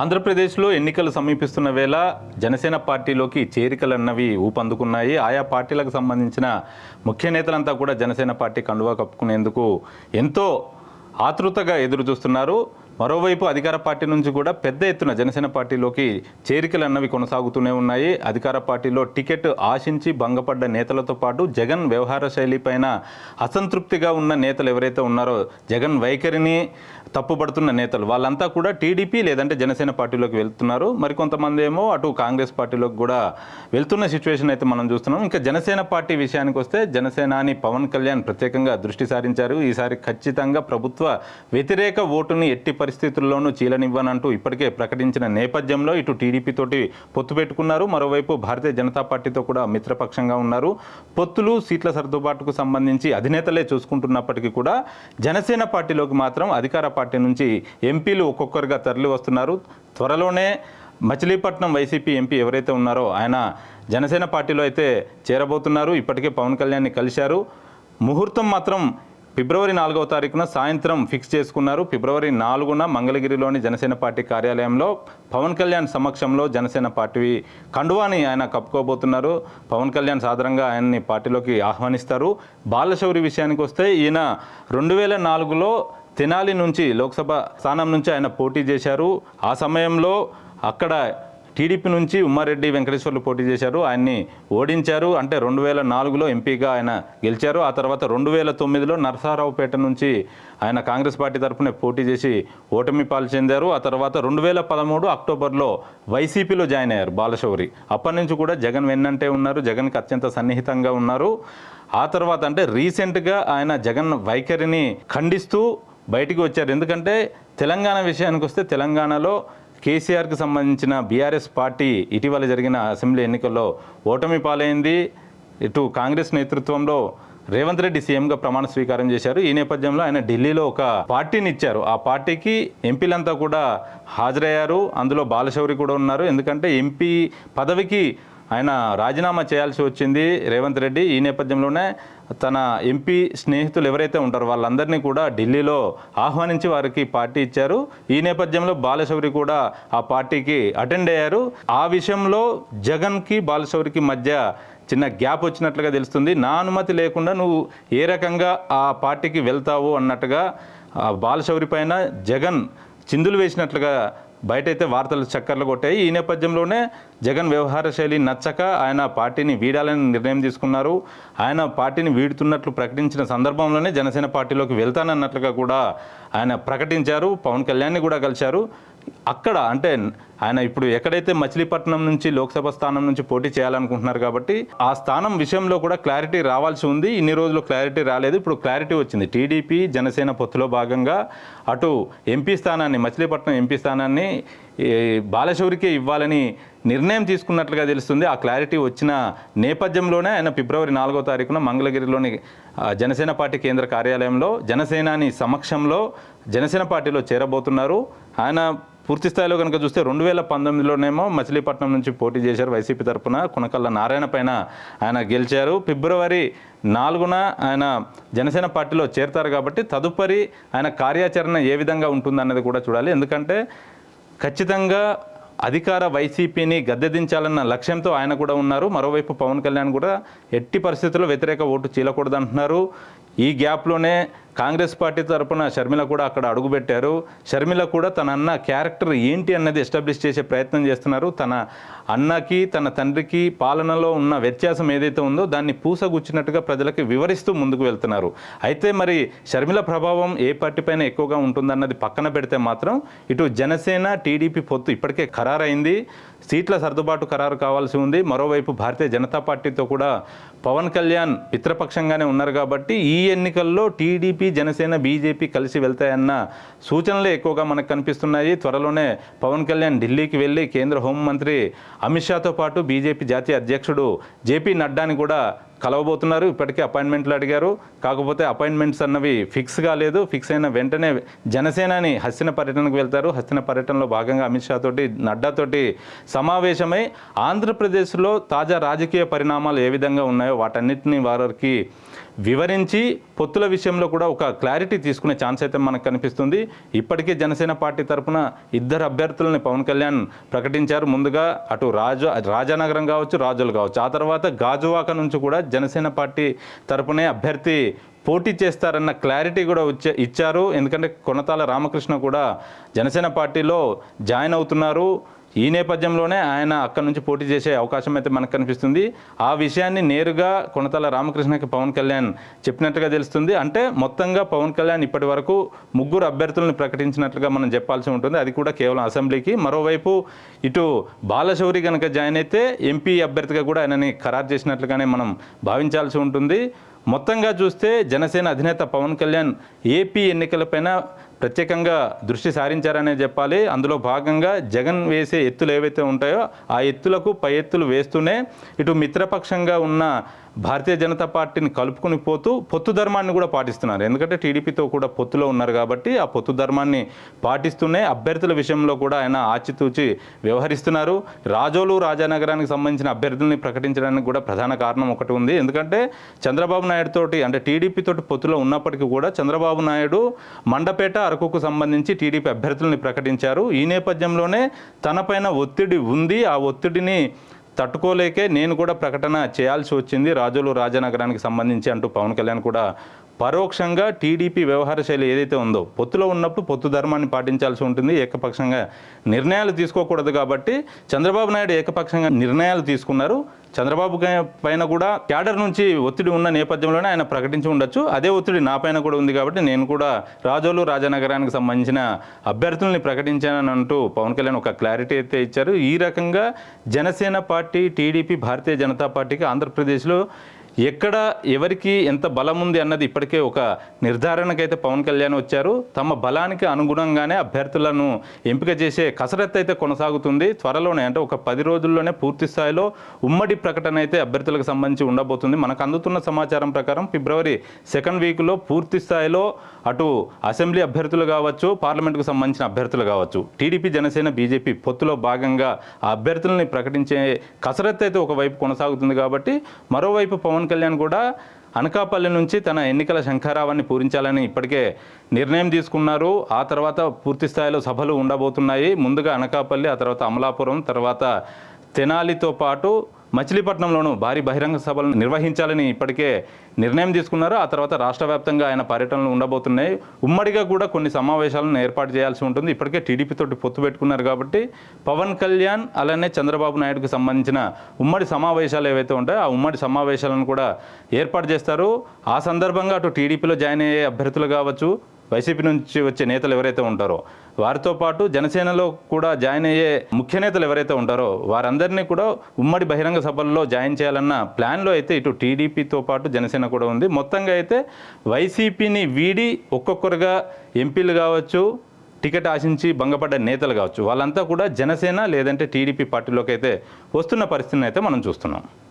ఆంధ్రప్రదేశ్లో ఎన్నికలు సమీపిస్తున్న వేళ జనసేన పార్టీలోకి చేరికలన్నవి ఊపందుకున్నాయి. ఆయా పార్టీలకు సంబంధించిన ముఖ్య నేతలంతా కూడా జనసేన పార్టీ కండువా కప్పుకునేందుకు ఎంతో ఆతృతగా ఎదురు చూస్తున్నారు మరోవైపు అధికార పార్టీ నుంచి కూడా పెద్ద ఎత్తున జనసేన పార్టీలోకి చేరికలు అన్నవి కొనసాగుతూనే ఉన్నాయి. అధికార పార్టీలో టికెట్ ఆశించి భంగపడ్డ నేతలతో పాటు జగన్ వ్యవహార శైలిపైన అసంతృప్తిగా ఉన్న నేతలు ఎవరైతే ఉన్నారో జగన్ వైఖరిని తప్పుపడుతున్న నేతలు వాళ్ళంతా కూడా టీడీపీ లేదంటే జనసేన పార్టీలోకి వెళ్తున్నారు. మరికొంతమంది ఏమో అటు కాంగ్రెస్ పార్టీలోకి కూడా వెళ్తున్న సిచ్యువేషన్ అయితే మనం చూస్తున్నాం. ఇంకా జనసేన పార్టీ విషయానికి వస్తే జనసేనాని పవన్ కళ్యాణ్ ప్రత్యేకంగా దృష్టి సారించారు. ఈసారి ఖచ్చితంగా ప్రభుత్వ వ్యతిరేక ఓటుని ఎట్టి పరిస్థితుల్లోనూ చీలనివ్వనంటూ ఇప్పటికే ప్రకటించిన నేపథ్యంలో ఇటు టీడీపీ తోటి పొత్తు పెట్టుకున్నారు. మరోవైపు భారతీయ జనతా పార్టీతో కూడా మిత్రపక్షంగా ఉన్నారు. పొత్తులు సీట్ల సర్దుబాటుకు సంబంధించి అధినేతలే చూసుకుంటున్నప్పటికీ కూడా జనసేన పార్టీలోకి మాత్రం అధికార పార్టీ నుంచి ఎంపీలు ఒక్కొక్కరుగా తరలి వస్తున్నారు. త్వరలోనే మచిలీపట్నం వైసీపీ ఎంపీ ఎవరైతే ఉన్నారో ఆయన జనసేన పార్టీలో అయితే చేరబోతున్నారు. ఇప్పటికే పవన్ కళ్యాణ్ని కలిశారు. ముహూర్తం మాత్రం ఫిబ్రవరి నాలుగవ తారీఖున సాయంత్రం ఫిక్స్ చేసుకున్నారు. ఫిబ్రవరి నాలుగున మంగళగిరిలోని జనసేన పార్టీ కార్యాలయంలో పవన్ కళ్యాణ్ సమక్షంలో జనసేన పార్టీ కండువాని ఆయన కప్పుకోబోతున్నారు. పవన్ కళ్యాణ్ సాధారణంగా ఆయన్ని పార్టీలోకి ఆహ్వానిస్తారు. బాలశౌరి విషయానికి వస్తే ఈయన రెండు వేల నాలుగులో తెనాలి నుంచి లోక్సభ స్థానం నుంచి ఆయన పోటీ చేశారు. ఆ సమయంలో అక్కడ టీడీపీ నుంచి ఉమ్మారెడ్డి వెంకటేశ్వర్లు పోటీ చేశారు. ఆయన్ని ఓడించారు. అంటే రెండు వేల నాలుగులో ఎంపీగా ఆయన గెలిచారు. ఆ తర్వాత రెండు వేల తొమ్మిదిలో నరసారావుపేట నుంచి ఆయన కాంగ్రెస్ పార్టీ తరఫున పోటీ చేసి ఓటమి పాలు చెందారు. ఆ తర్వాత రెండు వేల పదమూడు అక్టోబర్లో వైసీపీలో జాయిన్ అయ్యారు బాలశౌరి. అప్పటి నుంచి కూడా జగన్ వెన్నంటే ఉన్నారు. జగన్కి అత్యంత సన్నిహితంగా ఉన్నారు. ఆ తర్వాత అంటే రీసెంట్గా ఆయన జగన్ వైఖరిని ఖండిస్తూ బయటికి వచ్చారు. ఎందుకంటే తెలంగాణ విషయానికి వస్తే తెలంగాణలో కేసీఆర్కి సంబంధించిన బీఆర్ఎస్ పార్టీ ఇటీవల జరిగిన అసెంబ్లీ ఎన్నికల్లో ఓటమి పాలైంది. ఇటు కాంగ్రెస్ నేతృత్వంలో రేవంత్ రెడ్డి సీఎంగా ప్రమాణ స్వీకారం చేశారు. ఈ నేపథ్యంలో ఆయన ఢిల్లీలో ఒక పార్టీని ఇచ్చారు. ఆ పార్టీకి ఎంపీలంతా కూడా హాజరయ్యారు. అందులో బాలశౌరి కూడా ఉన్నారు. ఎందుకంటే ఎంపీ పదవికి ఆయన రాజీనామా చేయాల్సి వచ్చింది. రేవంత్ రెడ్డి ఈ నేపథ్యంలోనే తన ఎంపీ స్నేహితులు ఎవరైతే ఉంటారో వాళ్ళందరినీ కూడా ఢిల్లీలో ఆహ్వానించి వారికి పార్టీ ఇచ్చారు. ఈ నేపథ్యంలో బాలశౌరి కూడా ఆ పార్టీకి అటెండ్ అయ్యారు. ఆ విషయంలో జగన్కి బాలశౌరికి మధ్య చిన్న గ్యాప్ వచ్చినట్లుగా తెలుస్తుంది. నా అనుమతి లేకుండా నువ్వు ఏ రకంగా ఆ పార్టీకి వెళ్తావు అన్నట్టుగా ఆ బాలశౌరి పైన జగన్ చిందులు వేసినట్లుగా బయటైతే వార్తలు చక్కర్లు కొట్టాయి. ఈ నేపథ్యంలోనే జగన్ వ్యవహార శైలి నచ్చక ఆయన పార్టీని వీడాలని నిర్ణయం తీసుకున్నారు. ఆయన పార్టీని వీడుతున్నట్లు ప్రకటించిన సందర్భంలోనే జనసేన పార్టీలోకి వెళ్తానన్నట్లుగా కూడా ఆయన ప్రకటించారు. పవన్ కళ్యాణ్ని కూడా కలిశారు. అక్కడ అంటే ఆయన ఇప్పుడు ఎక్కడైతే మచిలీపట్నం నుంచి లోక్సభ స్థానం నుంచి పోటీ చేయాలనుకుంటున్నారు కాబట్టి ఆ స్థానం విషయంలో కూడా క్లారిటీ రావాల్సి ఉంది. ఇన్ని రోజులు క్లారిటీ రాలేదు. ఇప్పుడు క్లారిటీ వచ్చింది. టీడీపీ జనసేన పొత్తులో భాగంగా అటు ఎంపీ స్థానాన్ని మచిలీపట్నం ఎంపీ స్థానాన్ని బాలశౌరికే ఇవ్వాలని నిర్ణయం తీసుకున్నట్లుగా తెలుస్తుంది. ఆ క్లారిటీ వచ్చిన నేపథ్యంలోనే ఆయన ఫిబ్రవరి నాలుగో తారీఖున మంగళగిరిలోని జనసేన పార్టీ కేంద్ర కార్యాలయంలో జనసేనాని సమక్షంలో జనసేన పార్టీలో చేరబోతున్నారు. ఆయన పూర్తి స్థాయిలో కనుక చూస్తే రెండు వేల పంతొమ్మిదిలోనేమో మచిలీపట్నం నుంచి పోటీ చేశారు వైసీపీ తరఫున కొనకల్ల నారాయణ పైన ఆయన గెలిచారు. ఫిబ్రవరి నాలుగున ఆయన జనసేన పార్టీలో చేరతారు కాబట్టి తదుపరి ఆయన కార్యాచరణ ఏ విధంగా ఉంటుందన్నది కూడా చూడాలి. ఎందుకంటే ఖచ్చితంగా అధికార వైసీపీని గద్దెదించాలన్న లక్ష్యంతో ఆయన కూడా ఉన్నారు. మరోవైపు పవన్ కళ్యాణ్ కూడా ఎట్టి పరిస్థితుల్లో వ్యతిరేక ఓటు చీలకూడదంటున్నారు. ఈ గ్యాప్లోనే కాంగ్రెస్ పార్టీ తరపున షర్మిల కూడా అక్కడ అడుగుపెట్టారు. షర్మిల కూడా తన అన్న క్యారెక్టర్ ఏంటి అన్నది ఎస్టాబ్లిష్ చేసే ప్రయత్నం చేస్తున్నారు. తన అన్నకి తన తండ్రికి పాలనలో ఉన్న వ్యత్యాసం ఏదైతే ఉందో దాన్ని పూసగుచ్చినట్టుగా ప్రజలకి వివరిస్తూ ముందుకు వెళ్తున్నారు. అయితే మరి షర్మిల ప్రభావం ఏ పార్టీ పైన ఎక్కువగా ఉంటుందన్నది పక్కన పెడితే మాత్రం ఇటు జనసేన టీడీపీ పొత్తు ఇప్పటికే ఖరారైంది. సీట్ల సర్దుబాటు ఖరారు కావాల్సి ఉంది. మరోవైపు భారతీయ జనతా పార్టీతో కూడా పవన్ కళ్యాణ్ మిత్రపక్షంగానే ఉన్నారు కాబట్టి ఈ ఎన్నికల్లో టీడీపీ జనసేన బీజేపీ కలిసి వెళ్తాయన్న సూచనలే ఎక్కువగా మనకు కనిపిస్తున్నాయి. త్వరలోనే పవన్ కళ్యాణ్ ఢిల్లీకి వెళ్ళి కేంద్ర హోంమంత్రి అమిత్ షాతో పాటు బీజేపీ జాతీయ అధ్యక్షుడు జేపీ నడ్డాని కూడా కలవబోతున్నారు. ఇప్పటికే అపాయింట్మెంట్లు అడిగారు. కాకపోతే అపాయింట్మెంట్స్ అన్నవి ఫిక్స్ కాలేదు ఫిక్స్ అయిన వెంటనే జనసేనని హస్తిన పర్యటనకు వెళ్తారు. హస్తిన పర్యటనలో భాగంగా అమిత్ షా తోటి నడ్డా తోటి సమావేశమై ఆంధ్రప్రదేశ్లో తాజా రాజకీయ పరిణామాలు ఏ విధంగా ఉన్నాయో వాటన్నిటిని వారికి వివరించి పొత్తుల విషయంలో కూడా ఒక క్లారిటీ తీసుకునే ఛాన్స్ అయితే మనకు కనిపిస్తుంది. ఇప్పటికే జనసేన పార్టీ తరపున ఇద్దరు అభ్యర్థులని పవన్ కళ్యాణ్ ప్రకటించారు. ముందుగా అటు రాజు రాజానగరం కావచ్చు రాజులు కావచ్చు. ఆ తర్వాత గాజువాక నుంచి కూడా జనసేన పార్టీ తరపునే అభ్యర్థి పోటీ చేస్తారన్న క్లారిటీ కూడా వచ్చే ఇచ్చారు. ఎందుకంటే కొనతాల రామకృష్ణ కూడా జనసేన పార్టీలో జాయిన్ అవుతున్నారు. ఈ నేపథ్యంలోనే ఆయన అక్కడి నుంచి పోటీ చేసే అవకాశం అయితే మనకు కనిపిస్తుంది. ఆ విషయాన్ని నేరుగా కొనతల రామకృష్ణకి పవన్ కళ్యాణ్ చెప్పినట్టుగా తెలుస్తుంది. అంటే మొత్తంగా పవన్ కళ్యాణ్ ఇప్పటి వరకు ముగ్గురు అభ్యర్థులను ప్రకటించినట్లుగా మనం చెప్పాల్సి ఉంటుంది. అది కూడా కేవలం అసెంబ్లీకి. మరోవైపు ఇటు బాలశౌరి కనుక జాయిన్ అయితే ఎంపీ అభ్యర్థిగా కూడా ఆయనని ఖరారు చేసినట్లుగానే మనం భావించాల్సి ఉంటుంది. మొత్తంగా చూస్తే జనసేన అధినేత పవన్ కళ్యాణ్ ఏపీ ఎన్నికలపైన ప్రత్యేకంగా దృష్టి సారించారనే చెప్పాలి. అందులో భాగంగా జగన్ వేసే ఎత్తులు ఏవైతే ఉంటాయో ఆ ఎత్తులకు పై ఎత్తులు వేస్తూనే ఇటు మిత్రపక్షంగా ఉన్న భారతీయ జనతా పార్టీని కలుపుకుని పోతూ పొత్తు ధర్మాన్ని కూడా పాటిస్తున్నారు. ఎందుకంటే టీడీపీతో కూడా పొత్తులో ఉన్నారు కాబట్టి ఆ పొత్తు ధర్మాన్ని పాటిస్తూనే అభ్యర్థుల విషయంలో కూడా ఆయన ఆచితూచి వ్యవహరిస్తున్నారు. రాజోలు రాజానగరానికి సంబంధించిన అభ్యర్థుల్ని ప్రకటించడానికి కూడా ప్రధాన కారణం ఒకటి ఉంది. ఎందుకంటే చంద్రబాబు నాయుడు తోటి అంటే టీడీపీ తోటి పొత్తులో ఉన్నప్పటికీ కూడా చంద్రబాబు నాయుడు మండపేట అరకుకు సంబంధించి టీడీపీ అభ్యర్థుల్ని ప్రకటించారు. ఈ నేపథ్యంలోనే తనపైన ఒత్తిడి ఉంది. ఆ ఒత్తిడిని తట్టుకోలేకే నేను కూడా ప్రకటన చేయాల్సి వచ్చింది. రాజులు రాజనగరానికి సంబంధించి అంటూ పవన్ కళ్యాణ్ కూడా పరోక్షంగా టీడీపీ వ్యవహార శైలి ఏదైతే ఉందో పొత్తులో ఉన్నప్పుడు పొత్తు ధర్మాన్ని పాటించాల్సి ఉంటుంది ఏకపక్షంగా నిర్ణయాలు తీసుకోకూడదు కాబట్టి చంద్రబాబు నాయుడు ఏకపక్షంగా నిర్ణయాలు తీసుకున్నారు. చంద్రబాబు పైన కూడా క్యాడర్ నుంచి ఒత్తిడి ఉన్న నేపథ్యంలోనే ఆయన ప్రకటించి ఉండొచ్చు. అదే ఒత్తిడి నా పైన కూడా ఉంది కాబట్టి నేను కూడా రాజోలు రాజనగరానికి సంబంధించిన అభ్యర్థుల్ని ప్రకటించానని అంటూ పవన్ కళ్యాణ్ ఒక క్లారిటీ అయితే ఇచ్చారు. ఈ రకంగా జనసేన పార్టీ టీడీపీ భారతీయ జనతా పార్టీకి ఆంధ్రప్రదేశ్లో ఎక్కడ ఎవరికి ఎంత బలం ఉంది అన్నది ఇప్పటికే ఒక నిర్ధారణకైతే పవన్ కళ్యాణ్ వచ్చారు. తమ బలానికి అనుగుణంగానే అభ్యర్థులను ఎంపిక చేసే కసరత్తు అయితే కొనసాగుతుంది. త్వరలోనే అంటే ఒక పది రోజుల్లోనే పూర్తి స్థాయిలో ఉమ్మడి ప్రకటన అయితే అభ్యర్థులకు సంబంధించి ఉండబోతుంది. మనకు అందుతున్న సమాచారం ప్రకారం ఫిబ్రవరి సెకండ్ వీక్లో పూర్తి స్థాయిలో అటు అసెంబ్లీ అభ్యర్థులు కావచ్చు పార్లమెంట్కు సంబంధించిన అభ్యర్థులు కావచ్చు టీడీపీ జనసేన బీజేపీ పొత్తులో భాగంగా ఆ అభ్యర్థులని ప్రకటించే కసరత్తు అయితే ఒకవైపు కొనసాగుతుంది కాబట్టి మరోవైపు పవన్ కళ్యాణ్ కూడా అనకాపల్లి నుంచి తన ఎన్నికల శంఖారావాన్ని పూరించాలని ఇప్పటికే నిర్ణయం తీసుకున్నారు. ఆ తర్వాత పూర్తి స్థాయిలో సభలు ఉండబోతున్నాయి. ముందుగా అనకాపల్లి ఆ తర్వాత అమలాపురం తర్వాత తెనాలితో పాటు మచిలీపట్నంలోనూ భారీ బహిరంగ సభలను నిర్వహించాలని ఇప్పటికే నిర్ణయం తీసుకున్నారు. ఆ తర్వాత రాష్ట్ర వ్యాప్తంగా ఆయన పర్యటనలు ఉండబోతున్నాయి. ఉమ్మడిగా కూడా కొన్ని సమావేశాలను ఏర్పాటు చేయాల్సి ఉంటుంది. ఇప్పటికే టీడీపీ తోటి పొత్తు పెట్టుకున్నారు కాబట్టి పవన్ కళ్యాణ్ అలానే చంద్రబాబు నాయుడుకు సంబంధించిన ఉమ్మడి సమావేశాలు ఏవైతే ఉంటాయో ఆ ఉమ్మడి సమావేశాలను కూడా ఏర్పాటు చేస్తారు. ఆ సందర్భంగా అటు టీడీపీలో జాయిన్ అయ్యే అభ్యర్థులు కావచ్చు వైసీపీ నుంచి వచ్చే నేతలు ఎవరైతే ఉంటారో వారితో పాటు జనసేనలో కూడా జాయిన్ అయ్యే ముఖ్య నేతలు ఎవరైతే ఉంటారో వారందరినీ కూడా ఉమ్మడి బహిరంగ సభల్లో జాయిన్ చేయాలన్న ప్లాన్లో అయితే ఇటు టీడీపీతో పాటు జనసేన కూడా ఉంది. మొత్తంగా అయితే వైసీపీని వీడి ఒక్కొక్కరుగా ఎంపీలు కావచ్చు టికెట్ ఆశించి భంగపడ్డ నేతలు కావచ్చు వాళ్ళంతా కూడా జనసేన లేదంటే టీడీపీ పార్టీలోకి అయితే వస్తున్న పరిస్థితిని అయితే మనం చూస్తున్నాం.